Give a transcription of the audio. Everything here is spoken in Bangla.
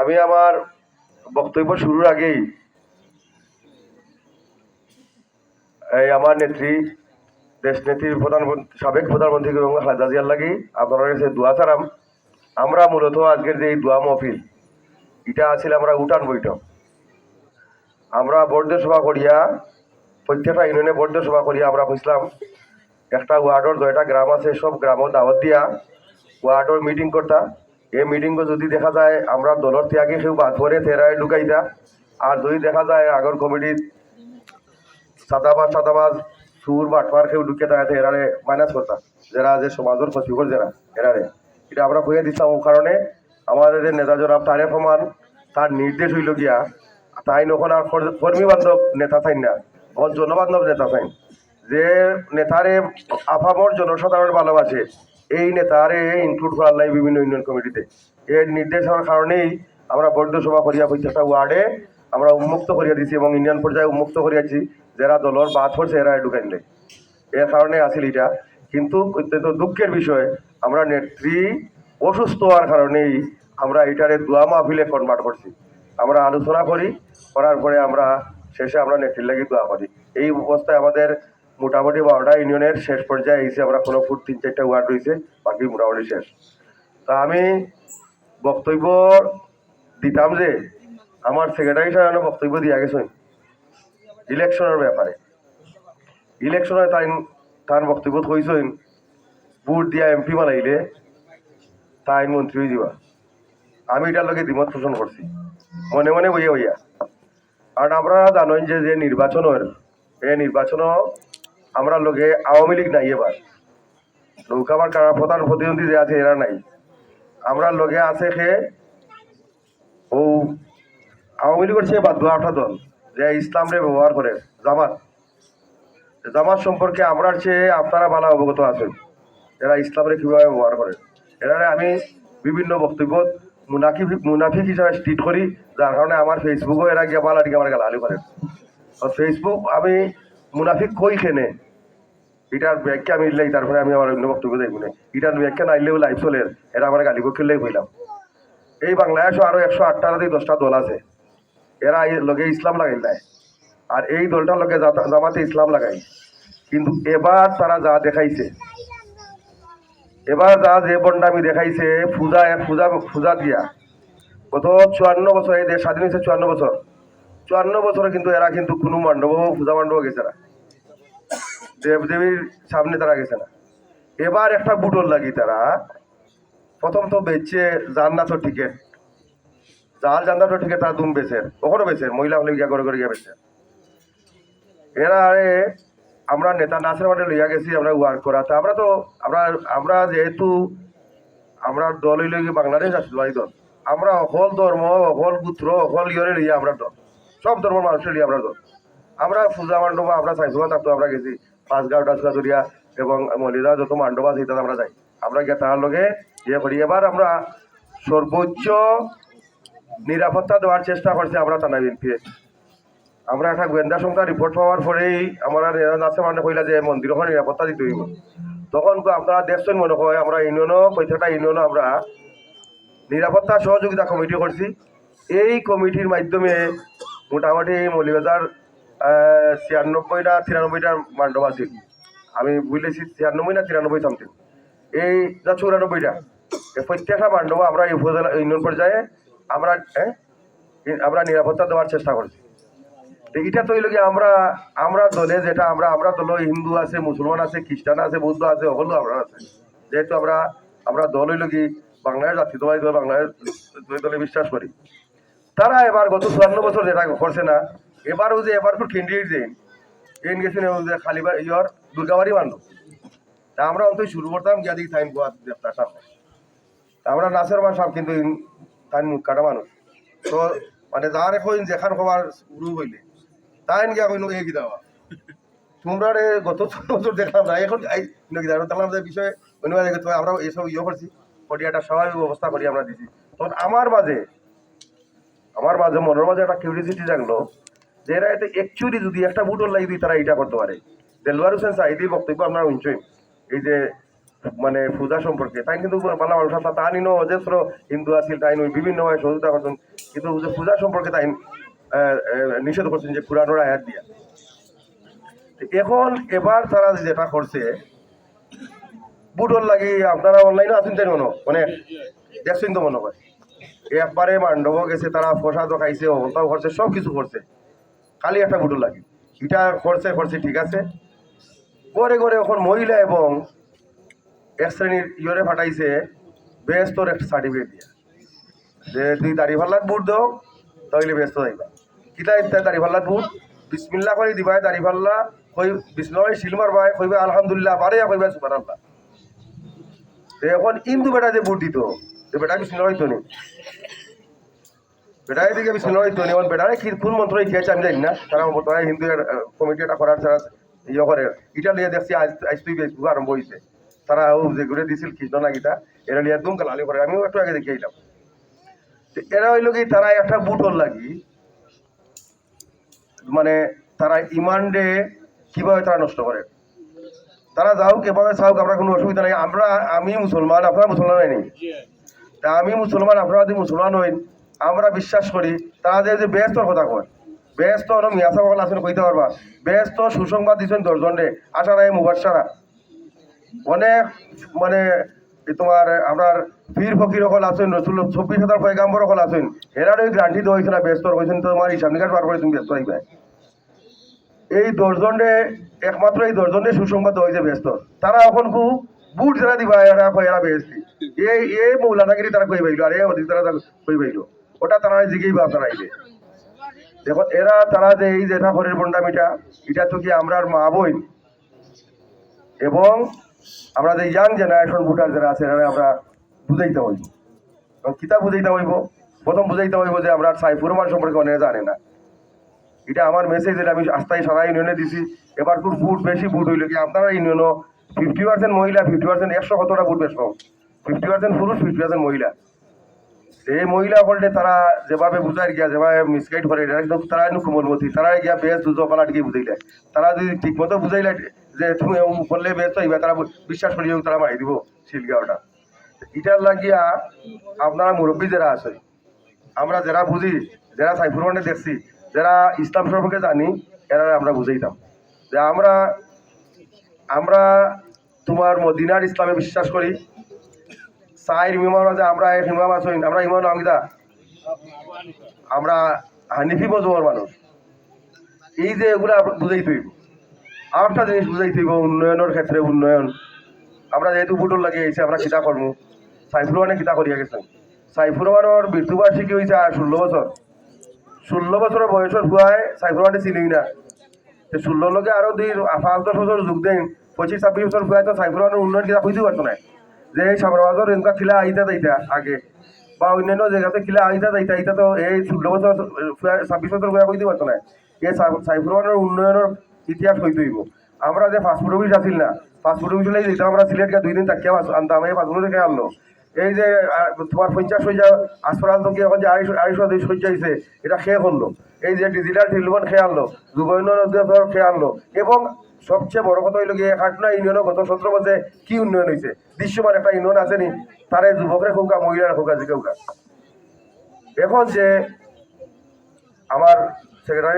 আমি আমার বক্তব্য শুরুর আগেই এই আমার নেত্রী দেশ নেত্রীর প্রধানমন্ত্রী সাবেক প্রধানমন্ত্রী এবং খালেদা জিয়ার লাগি আপনার কাছে দোয়া চারাম আমরা মূলত আজকের যে এই দোয়া মহফিল, এটা আছিল আমরা উঠান বৈঠক। আমরা বর্ধ সভা করিয়া, প্রত্যেকটা ইউনিয়নে বর্ধ সভা করিয়া আমরা কইছিলাম একটা ওয়ার্ডর জয়টা গ্রাম আছে, সব গ্রামও দাওয়াত দিয়া ওয়ার্ডর মিটিং করতা। এই মিটিংও যদি দেখা যায়, আমরা দলের ত্যাগে কেউ বাদ পরে তেরায় ঢুকাইতা আর যদি দেখা যায় আগর কমিটির সাদাবাজ সাদাবাজ সুর বাটপার কেউ ঢুকে থাকে এরারে মাইনাস করতাম যারা যে সমাজের ক্ষতিকর যারা এরারে এটা আমরা কইয়া দিতাম ও কারণে আমাদের যে নেতা জনাব তারেক রহমান তার নির্দেশ হইল গিয়া তাই নখন আর কর- কর্মী বান্ধব নেতা থাইন না এখন জনবান্ধব নেতা থাইন যে নেতারে আফামর জনসাধারণ ভালোবাসে এই নেতারে ইনক্লুড করার লাই বিভিন্ন ইউনিয়ন কমিটিতে এর নির্দেশ হওয়ার কারণেই আমরা বর্ধ সভা করিয়া প্রত্যেকটা ওয়ার্ডে আমরা উন্মুক্ত করিয়া দিছি এবং ইউনিয়ন পর্যায়ে উন্মুক্ত করিয়াছি, যারা দলর বাদ পড়ছে এরা ঢুকাইন দেয়। এর কারণে আসিল এটা। কিন্তু অত্যন্ত দুঃখের বিষয়, আমরা নেত্রী অসুস্থ হওয়ার কারণেই আমরা এটারে দোয়া মাহফিলে কনভার্ট করছি। আমরা আলোচনা করি, করার পরে আমরা শেষে আমরা নেত্রীর লাগি দোয়া করি। এই অবস্থায় আমাদের মোটামুটি বারোটা ইউনিয়নের শেষ পর্যায়ে এসে আমরা কোনো ফুট তিন চারটা ওয়ার্ড রয়েছে বাকি মোটামুটি শেষ। তা আমি বক্তব্য দিতাম যে, আমার সেক্রেটারি সাহেব বক্তব্য দিয়া গেছেন ইলেকশনের ব্যাপারে। ইলেকশনে তাই তার বক্তব্য কইছেন ভোট দিয়া এমপি বানাইলে তাই মন্ত্রী দিবা আমি এটার লগে দ্বিমত পোষণ করছি, মনে মনে বইয়া বইয়া। কারণ আপনারা জানেন যে যে নির্বাচনের, এই নির্বাচন আমরা লোকে আওয়ামী লীগ নাই এবার। নৌকাবার কারা প্রধান প্রতিদ্বন্দ্বী যে আছে, এরা নাই। আমরা লোকে আছে সে ও আওয়ামী লীগের চেয়ে বাদ আটা দল যে ইসলামরে ব্যবহার করে, জামাত। জামাত সম্পর্কে আমরার চেয়ে আপনারা ভালো অবগত আছেন। এরা ইসলামরে কীভাবে ব্যবহার করে? এরা আমি বিভিন্ন বক্তব্য মুনাফিক মুনাফিক হিসাবে ট্রিট করি, যার কারণে আমার ফেসবুকও এরা গিয়ে বালা দিকে আমার গালালি করে। ফেসবুক আমি মুনাফিক কই খেনে? এটার ব্যাখ্যা আমি ইল্লাই তারপরে আমি আমার অন্য বক্তব্য দেখব না এটার ব্যাখ্যা না ইল্লেও লাইভ চলে এরা আমার গালি বকিলেই কইলাম। এই বাংলাদেশও আরও একশো আটটা রাতে দশটা দল আছে। এরা এই লগে ইসলাম লাগাই দেয়। আর এই দলটার লগে জামাতে ইসলাম লাগাই। কিন্তু এবার তারা যা দেখাইছে, এবার যা যে বন্ডামি দেখাইছে পূজা পূজা পূজা দিয়া। গত চুয়ান্ন বছর, এই দেশ স্বাধীন হয়েছে চুয়ান্ন বছর। চুয়ান্ন বছরে কিন্তু এরা কিন্তু কোনো মণ্ডপ পূজা মণ্ডপ গেছে না। দেবদেবীর সামনে তারা গেছে না। এবার একটা বুটল লাগি তারা। প্রথম তো বেচছে জান্নাতর টিকিট জাল জান্নাতর টিকিট তারা দুম বেছে ওখানে বেছে মহিলা হলে গিয়া করে করে গিয়া বেচে। এরা আরে, আমরা নেতা নাচের মাঠে লইয়া গেছি, আমরা ওয়ার্ক করা। তা আমরা তো, আমরা আমরা যেহেতু, আমরা দল হইলে গিয়ে বাংলাদেশ জাতীয়তাবাদী দল। আমরা অকল ধর্ম অকল গুত্র অকল ইয়রে লইয়া আমরা দল। সব ধর্মের মানুষের লিয়ে আমরা দল। আমরা পূজা মণ্ডপ আমরা চাইছিলাম থাকতো, আমরা গেছি। পাঁচ গাঁও টাচগা এবং মলিদা যত মণ্ডপ আছে আমরা যাই। আমরা গিয়ে তার লগে ইয়ে করি। এবার আমরা সর্বোচ্চ নিরাপত্তা দেওয়ার চেষ্টা করছি আমরা থানা বিএনপি আমরা একটা গোয়েন্দা সংস্থা রিপোর্ট পাওয়ার পরেই আমরা আছে মানে কইলা যে মন্দির ওখানে নিরাপত্তা দিতে হইব। তখন আপনারা দেখছেন মনে হয় আমরা ইউনিয়নও প্রত্যেকটা ইউনিয়নও আমরা নিরাপত্তা সহযোগিতা কমিটি করছি। এই কমিটির মাধ্যমে মোটামুটি মৌলিবাজার ছিয়ানব্বইটা, তিরানব্বইটা মান্ডব আছে। আমি বুঝলেছি ছিয়ানব্বই না তিরানব্বই সামথিং এই যা চৌরানব্বইটা। প্রত্যেকটা মান্ডব আমরা উপজেলা ইউনিয়ন পর্যায়ে আমরা হ্যাঁ আমরা নিরাপত্তা দেওয়ার চেষ্টা করছি। এটা তো হইল আমরা আমরা দলে যেটা, আমরা আমরা দল হিন্দু আছে, মুসলমান আছে, খ্রিস্টান আছে, বৌদ্ধ আছে, সকল আমরা আছে। যেহেতু আমরা আমরা দল হইল কি, বাংলাদেশ জাতীয়তাবাদী দল দুই দলে বিশ্বাস করি। তারা এবার গত চুয়ান্ন বছর যেটা করছে না এবারও যে, এবার তো ক্যান্ডিডেট দেন এন গেছেন ও যে খালি ইয়র দুর্গাবাড়ি মান্ড তা আমরা অন্তত শুরু করতাম গিয়া দিকে থাইন গোয়া দেবতার সামনে। তা আমরা নাচের মা সব কিন্তু তাই মুখ কাটা মানুষ। তো মানে যার এখন যেখান খবর শুরু হইলে তাইন গিয়া কইন এই গিদাওয়া। তোমরা রে গত বছর দেখলাম না, এখন এই গিদা দেখলাম যে বিষয়ে জায়গায় তো আমরা এসব ইয়ে করছি একটা স্বাভাবিক ব্যবস্থা করি আমরা দিছি। তখন আমার মাঝে আমার মাঝে মনের মাঝে একটা কিউরিয়াসিটি জাগলো যে এরা এতে অ্যাকচুয়ালি যদি একটা ভোটর লাগি দিই তারা এটা করতে পারে। দেলওয়ার হোসেন সাহিদি বক্তব্য আপনারা শুনছেন, এই যে মানে পূজা সম্পর্কে, তাই কিন্তু ভালো মানুষ তা নিনো অজস্র হিন্দু আছিল, তাই বিভিন্ন ভাবে সহযোগিতা করছেন। কিন্তু পূজা সম্পর্কে তাই নিষেধ করছেন যে পুরানোর আয়াত দিয়া। এখন এবার তারা যেটা করছে বুটর লাগি আপনারা অনলাইনে আছেন তাই মনে মানে দেখছেন তো মনে হয়? একবারে মান্ডব গেছে, তারা প্রসাদও খাইছে, অবস্থাও করছে সব কিছু করছে। খালি একটা বুটুর লাগে। এটা করছে করছে, ঠিক আছে। করে করে এখন মহিলা এবং এক শ্রেণির ইয়রে ফাটাইছে বেস্তর একটা সার্টিফিকেট দিয়ে। যে তুই দাড়ি ফাল্লাত বুট দাও তাহলে ব্যস্ত যাইবা কিতা ইত্যা দাড়ি ফাল্লাত বুট? বিসমিল্লা করে দিবাই দাড়ি ফাল্লা, কই বিসমিল্লা শিল মারবাই কইবা আলহামদুলিল্লাহ, পারে, কইবা সুবহানাল্লাহ। তো এখন ইন্দু বেটা যে বুট দিত বেটা বিসমিল্লা হইতো নি। বেটা এদিকে বিসমিল্লা হইতো নি এখন বেটারে কি কোন মন্ত্র খেয়েছে আমি জানি না। তারা বর্তমানে হিন্দু কমিটি এটা করার তারা ইয়ে করে, এটা লিয়ে দেখছি আজ তুই ফেসবুক আরম্ভ হয়েছে তারা ও যেগুলো দিছিল কৃষ্ণ নাগিতা এরা লিয়ে একদম লালি করে, আমিও একটু আগে দেখে এলাম এরা হইল কি, তারা একটা বুটর লাগি মানে তারা ইমান্ডে কীভাবে তারা নষ্ট করে। তারা যাও কীভাবে চাওক আমরা কোনো অসুবিধা নাই। আমরা, আমি মুসলমান, আপনারা মুসলমান হয়নি। তা আমি মুসলমান, আপনারা যদি মুসলমান হইন আমরা বিশ্বাস করি, তারা যে যে ব্যস্তর কথা কয়। ব্যস্ত মিয়াসা বকল আসেন কইতে পারবা। ব্যস্ত সুসংবাদ দিচ্ছেন দশজন রে, আশা রায় মুবাসারা অনেক মানে তোমার, আপনার পীর ফকির সকল আছেন রসুল চব্বিশ হাজার পয়গাম্বর সকল আছেন। এরার ওই গ্রান্টি দেওয়া হয়েছিল ব্যস্ত হয়েছেন তোমার হিসাব নিকাশ বার করে তুমি ব্যস্ত হইবে। এই দশজনে একমাত্র এই দশজনে সুসংবাদ হয়েছে ব্যস্ত। তারা এখন খুব বুট যারা দিবা, এরা এরা বেহেস্তি এই এই মৌলানাগিরি তারা কই পাইলো আর এই অধিক তারা কই পাইলো ওটা তারা জিগেই বা তারা আইলে দেখো, এরা তারা যে এই যেটা ঘরের বন্ডামিটা এটা তো কি আমরা মা বই এবং আমরা যে ইয়াং জেনারেশন ভোটার যারা আছে, এরা আমরা বুঝাইতে হইব। এবং কিতা বুঝাইতে হইব? প্রথম বুঝাইতে হইব যে আমরা সাইফুর রহমান সম্পর্কে অনেকে জানে না। এটা আমার মেসেজ এটা আমি আস্তায় সারা ইউনিয়নে দিছি। এবার খুব বুট বেশি বুট হইল কি আপনারা ইউনিয়নও ফিফটি পার্সেন্ট মহিলা ফিফটি পার্সেন্ট একশো কতটা বুট বেশ কম ফিফটি পার্সেন্ট পুরুষ ফিফটি পার্সেন্ট মহিলা। এই মহিলা বলতে তারা যেভাবে বুঝাই গিয়া, যেভাবে মিসগাইড করে একদম তারা এনে কোমলমতি তারা গিয়া বেশ দুজো পালাট গিয়ে বুঝাইলে। তারা যদি ঠিক মতো বুঝাইলে যে তুমি করলে বেশ হইবা তারা বিশ্বাস করি তারা মারি দিব শিলগাঁওটা এটার লাগিয়া আপনারা মুরব্বী যারা আছে, আমরা যারা বুঝি, যারা সাইফুর রহমানে দেখছি, যারা ইসলাম সম্পর্কে জানি, এরা আমরা বুঝাইতাম। যে আমরা আমরা তোমার মদিনার ইসলামে বিশ্বাস করি সাইর ইমাম আছে আমরা ইমাম আছি, আমরা ইমাম নামিদা আমরা হানিফি মজুমার মানুষ। এই যে এগুলা বুঝাই তৈব আরেকটা জিনিস বুঝাই তৈব উন্নয়নের ক্ষেত্রে উন্নয়ন। আমরা যেহেতু বুটুর লাগিয়ে গেছি আমরা কিতা করব? সাইফুর রহমানে কিতা করিয়া গেছেন? সাইফুর রহমানের মৃত্যুবার্ষিকী হয়েছে আর ষোলো বছর? ষোলো বছরের বয়সের হুয়ায় সাইফুর রহমানে চিনি না। তো ষোলো লোকে আরও দুই পাঁচ দশ বছর যোগ দেন, পঁচিশ, ছাব্বিশ বছর হুয়ায় তো সাইফুর রহমানের উন্নয়ন কিতা কইতে পারতো না। যে এই সামরাবাজর এনেকা খিলা আইতা যাইতা আগে, বা অন্যান্য জায়গাতে খিলা আইতা যাইতা ইটা তো এই ষোলো বছর ছাব্বিশ বছর হুয়া কইতে পারতো না। এই সা- সাইফুর উন্নয়নের ইতিহাস হইতে হইব। আমরা যে ফাস্টফুড অফিস আছিল না ফাস্টফুড অফিস লাগে যেতাম আমরা সিলেট গিয়ে দুই দিন তাকিয়া আনতাম এই ফাস্টফুড থেকে আনলো। এই যে তোমার পঞ্চাশ হয়ে হাসপাতাল থেকে এখন যে আড়াইশো আড়াইশো দুইশো হয়ে যাইছে এটা খেয়ে করল। এই যে ডিজিটাল ট্রিটমেন্ট খেয়ে আনলো যুবউন্নয়ন অধিদপ্তর খেয়ে আনলো। এবং সবচেয়ে বড় কথা হইল গিয়ে খাটনা ইউনিয়নের গত সতেরো বছরে কি উন্নয়ন হয়েছে দৃশ্যমান একটা ইউনিয়ন আছে নি, তারে যুবকরে খোকা, মহিলারা খোকা কেউকা এখন যে আমার সেক্রেটারি